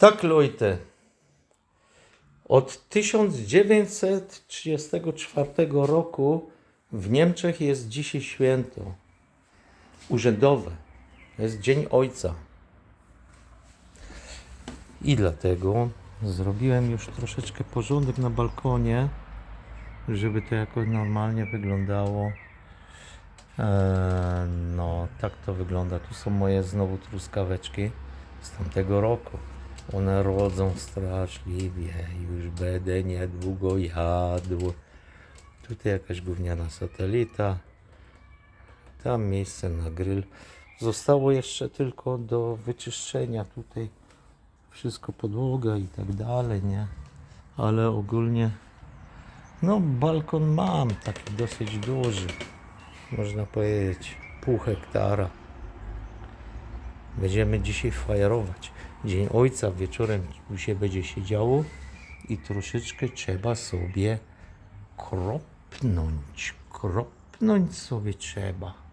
Tak, Leute. Od 1934 roku w Niemczech jest dzisiaj święto urzędowe. Jest Dzień Ojca. I dlatego zrobiłem już troszeczkę porządek na balkonie, żeby to jakoś normalnie wyglądało. Eee, no, tak to wygląda. Tu są moje znowu truskaweczki z tamtego roku. One rodzą straszliwie. Już będę niedługo jadł. Tutaj jakaś gówniana satelita. Tam miejsce na grill. Zostało jeszcze tylko do wyczyszczenia tutaj wszystko podłoga i tak dalej, nie? Ale ogólnie no balkon mam taki dosyć duży. Można powiedzieć pół hektara. Będziemy dzisiaj fajerować. Dzień Ojca wieczorem tu się będzie się działo i troszeczkę trzeba sobie kropnąć. Kropnąć sobie trzeba.